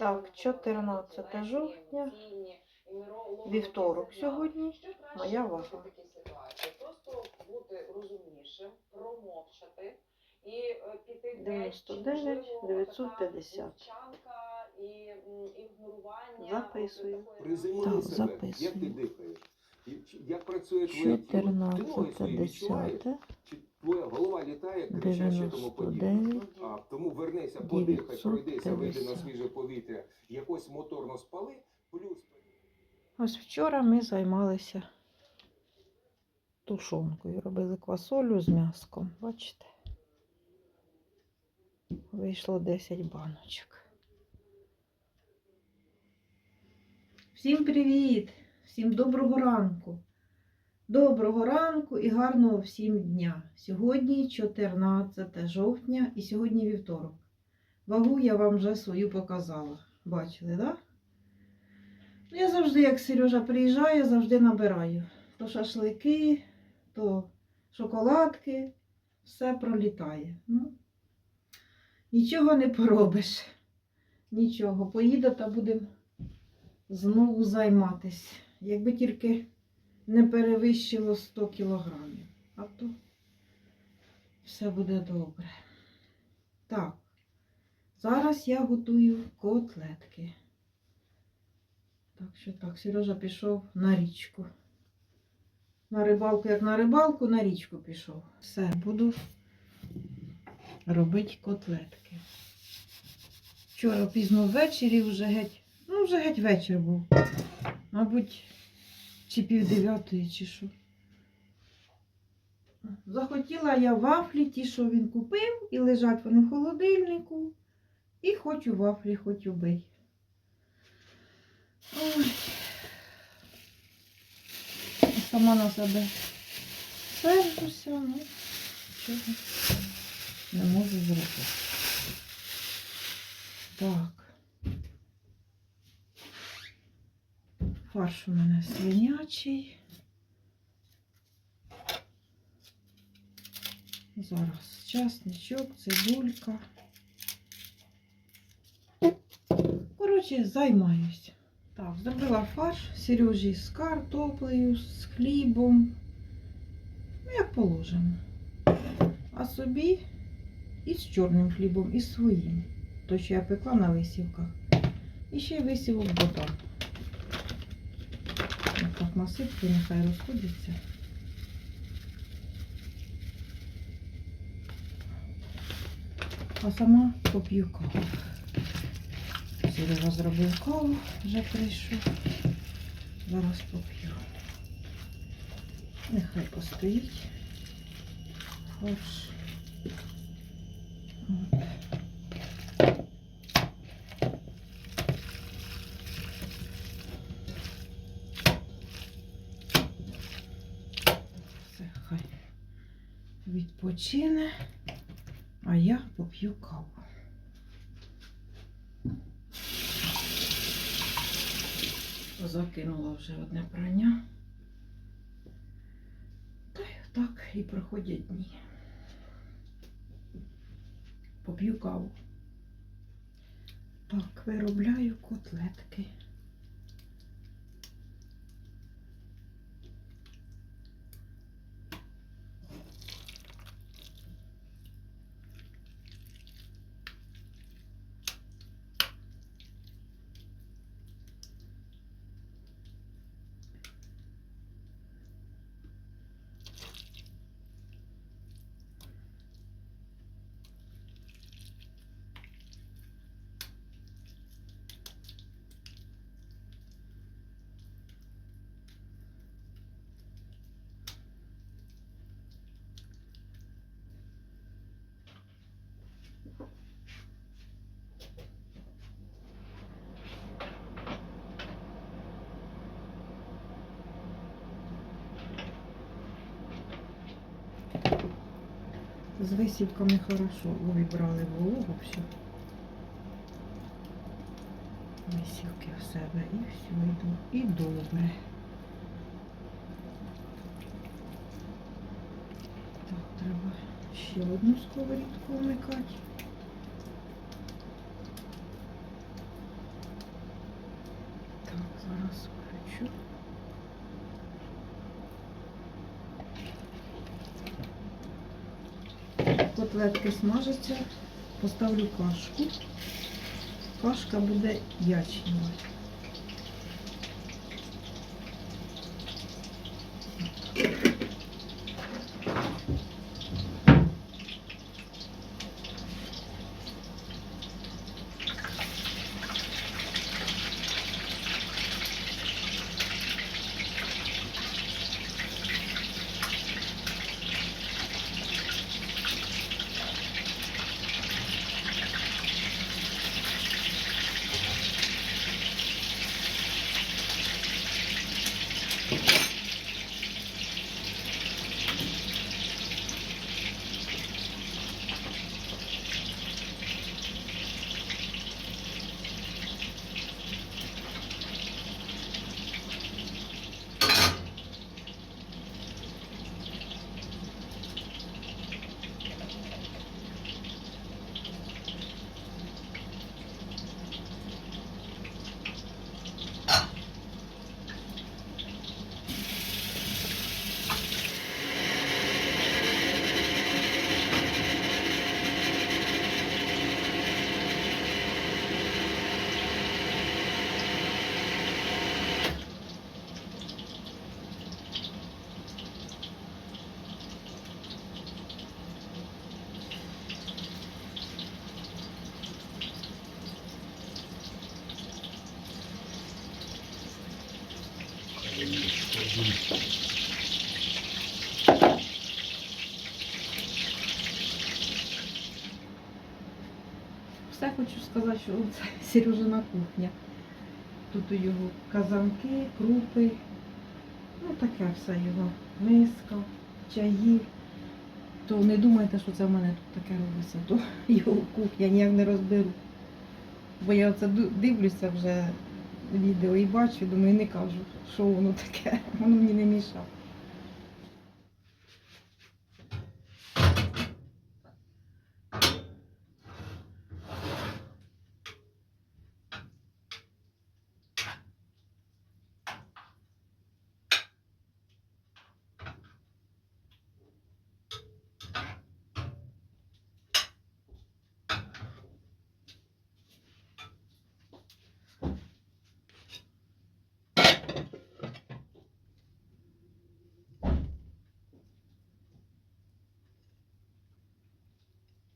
Так, 14 жовтня, вівторок сьогодні, моя вага. Просто бути розумнішим, промовчати і піти геть, чи, 99, 950. така мовчанка і ігнорування Записую. Так, записую. як ти дихаєш, як працює твоє тіло. 14, 10, чи твоя голова літає, кричаще тому подібне. А тому вернися, подихай, пройдися, вийди на свіже повітря, якось моторно спали, плюс Ось вчора ми займалися тушонкою. Робили квасолю з м'яском. Бачите? Вийшло 10 баночок. Всім привіт! Всім доброго ранку! Доброго ранку і гарного всім дня! Сьогодні 14 жовтня і сьогодні вівторок. Вагу я вам вже свою показала. Бачили, так? Да? Ну, я завжди, як Сережа приїжджає, завжди набираю. То шашлики, то шоколадки, все пролітає. Ну, нічого не поробиш. Нічого. Поїду та будемо знову займатися. Якби тільки не перевищило 100 кілограмів. А то все буде добре. Так, зараз я готую котлетки. Так що так, Сережа пішов на річку. На рибалку, як на рибалку, на річку пішов. Все, буду робити котлетки. Вчора пізно ввечері вже геть, ну вже геть вечір був. Мабуть, чи пів дев'ятої, чи що. Захотіла я вафлі, ті, що він купив, і лежать вони в холодильнику. І хочу вафлі, хоч убий. Ой. Сама на себе сержуся, ну чого не можу зробити. Так. Фарш у мене свинячий. Зараз часничок, цибулька. Коротше, займаюсь. Так, зробила фарш Сережі з картоплею, з хлібом. Ну, як положено. А собі і з чорним хлібом, і своїм. То, що я пекла на висівках. І ще висівок додам. Так насипки нехай розходяться. А сама поп'ю каву. Серега зробив каву, вже прийшов. Зараз поп'ю. Нехай постоїть. Фарш. Відпочине, а я поп'ю каву. Закинула вже одне прання. Та й так і проходять дні. Поп'ю каву. Так, виробляю котлетки. З висівками хорошо вибрали вологу всю. Висівки в себе і все йду. І добре. Так, треба ще одну сковорідку вмикати. Так, зараз включу. Котлетки смажаться, поставлю кашку. Кашка буде ячнева. Все хочу сказати, що це Сережина кухня. Тут у його казанки, крупи, ну таке все його. Миска, чаї. То не думайте, що це в мене тут таке робиться, то його кухня ніяк не розберу. Бо я оце дивлюся вже відео і бачу, думаю, не кажу, що воно таке, воно мені не мішає.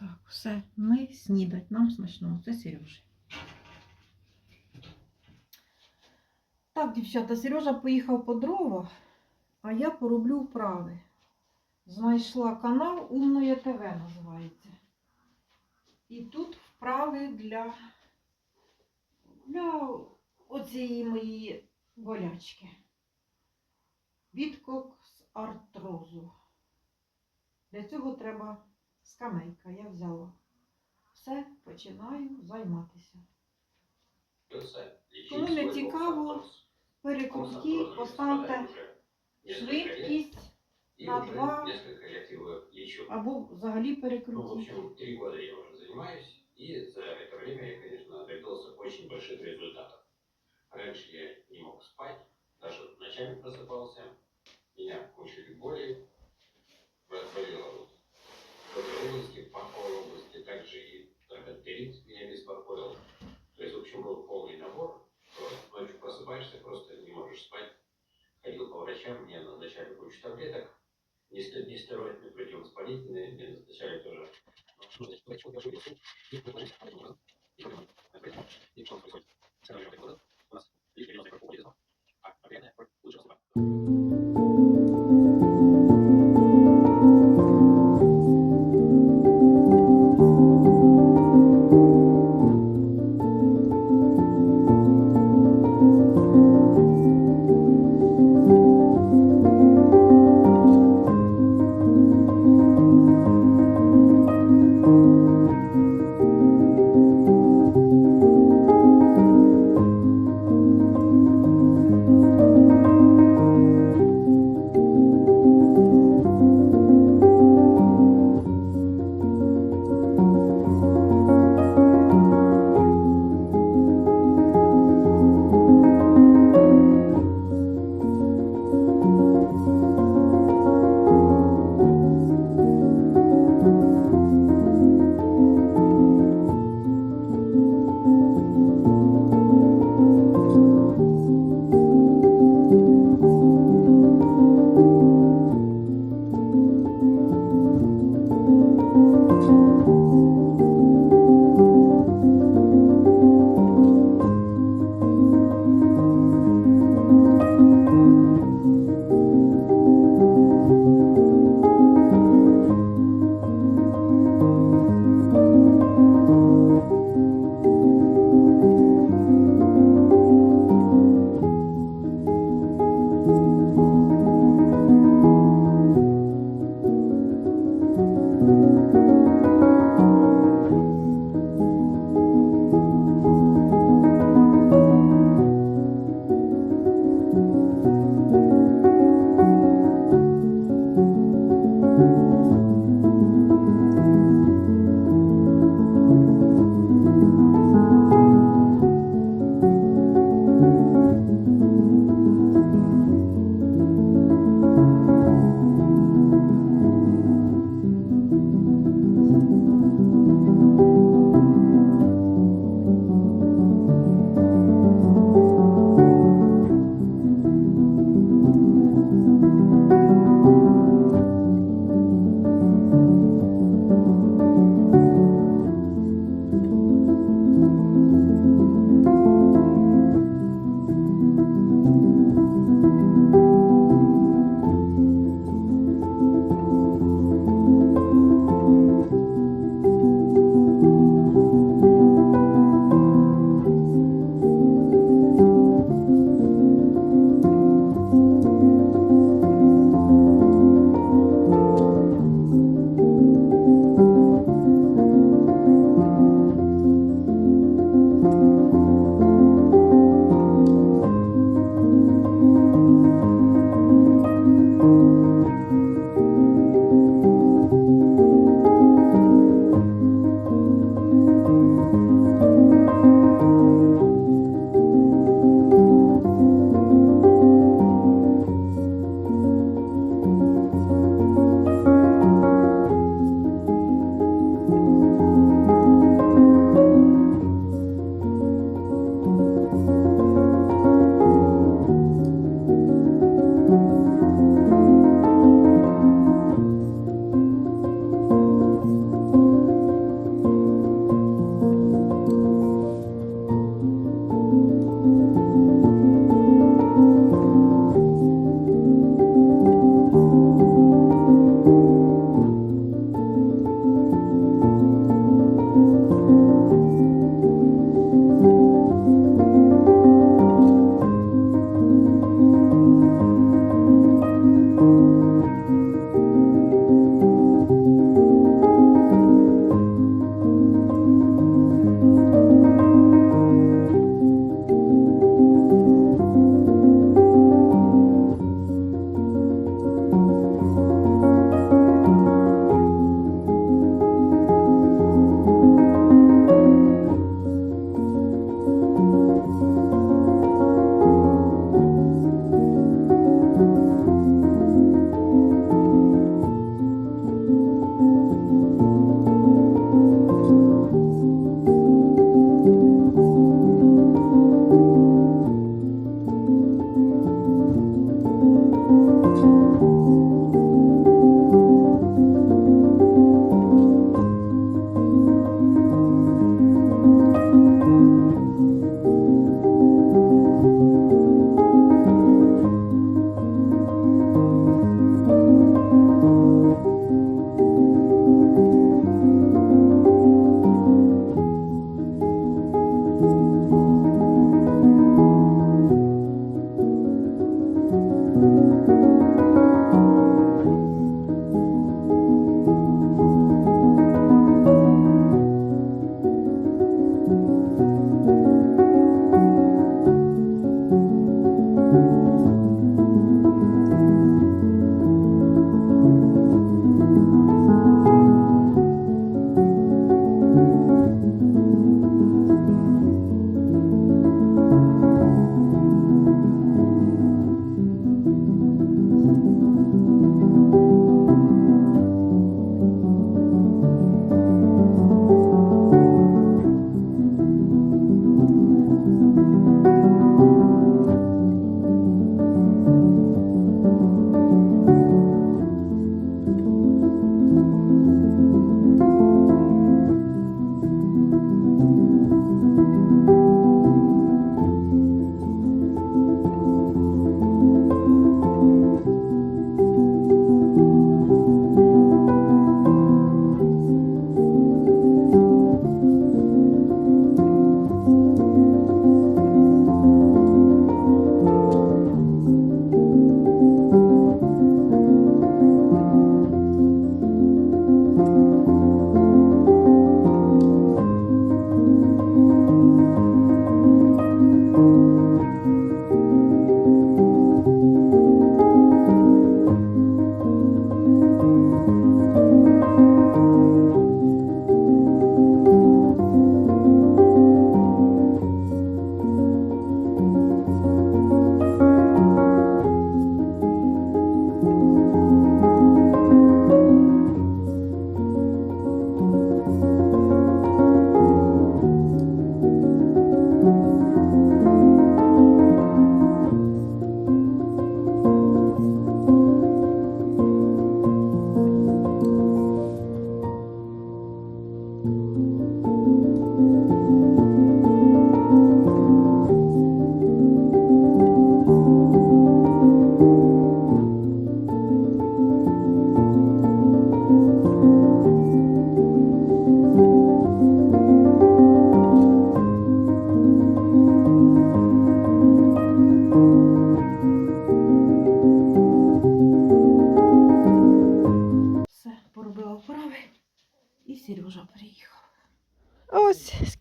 Так, все, ми снідать, нам смачно, це Сережа. Так, дівчата, Сережа поїхав по дрова, а я пороблю вправи. Знайшла канал Умноє ТВ називається. І тут вправи для, для оцієї моєї болячки. Відкок з артрозу. Для цього треба скамейка, я взяла. Все, починаю займатися. Кому не цікаво, Перекрутіть, поставте швидкість на два. або взагалі Ну, в перекрутіть. общем, три года я уже занимаюсь, и за это время я, конечно, добился очень больших результатов. Раньше я не мог спать, даже ночами просыпался, меня мучили боли, в этой области, области, также и троmbотерит меня беспокоил. То есть, в общем, был полный набор, ночью просыпаешься, просто не можешь спать. Ходил по врачам, мне назначали кучу таблеток, несте- нестероидные противовоспалительные, мне назначали тоже. И что происходит? У нас лишь а определенная лучше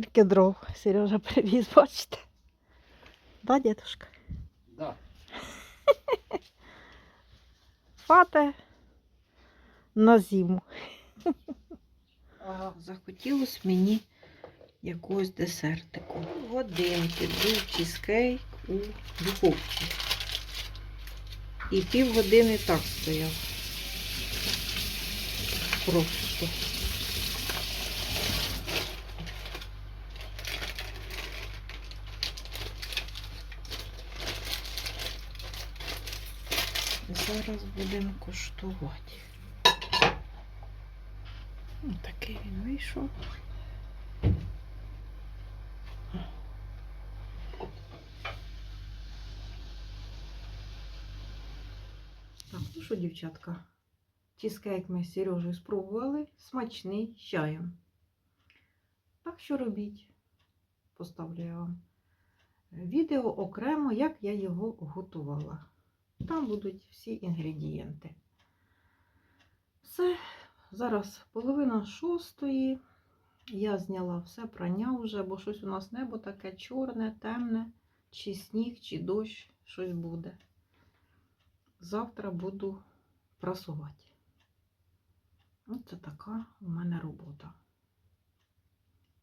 скільки дров Сережа привіз, бачите? Да, дідушка? Да. Фате на зиму. Ага. Захотілося мені якогось десертику. Годинки був чізкейк у духовці. І півгодини так стояв. Просто. Зараз будемо коштувати. Ось такий він вийшов. Так, ну що, дівчатка, чизкейк ми з Сережею спробували. Смачний з чаєм. Так що робіть. Поставлю я вам відео окремо, як я його готувала. Там будуть всі інгредієнти. Все, зараз половина шостої. Я зняла все прання вже, бо щось у нас небо таке чорне, темне, чи сніг, чи дощ, щось буде. Завтра буду прасувати. Оце така у мене робота.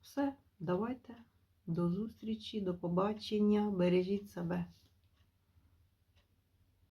Все, давайте. До зустрічі, до побачення. Бережіть себе.